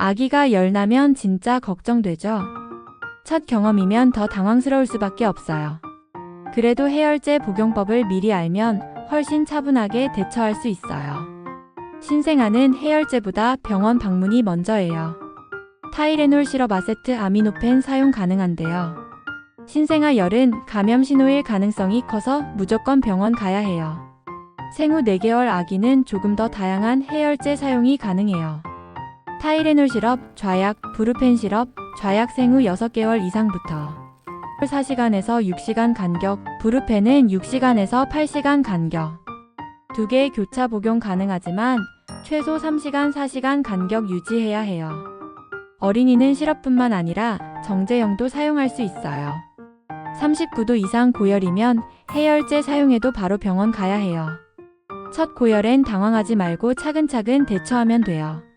아기가 열 나면 진짜 걱정되죠. 첫 경험이면 더 당황스러울 수밖에 없어요. 그래도 해열제 복용법을 미리 알면 훨씬 차분하게 대처할 수 있어요. 신생아는 해열제보다 병원 방문이 먼저예요. 타이레놀 시럽 아세트 아미노펜 사용 가능한데요. 신생아 열은 감염 신호일 가능성이 커서 무조건 병원 가야 해요. 생후 4개월 아기는 조금 더 다양한 해열제 사용이 가능해요. 타이레놀 시럽, 좌약, 브루펜 시럽, 좌약 생후 6개월 이상부터 4시간에서 6시간 간격, 브루펜은 6시간에서 8시간 간격. 두 개의 교차 복용 가능하지만 최소 3시간, 4시간 간격 유지해야 해요. 어린이는 시럽뿐만 아니라 정제형도 사용할 수 있어요. 39도 이상 고열이면 해열제 사용해도 바로 병원 가야 해요. 첫 고열엔 당황하지 말고 차근차근 대처하면 돼요.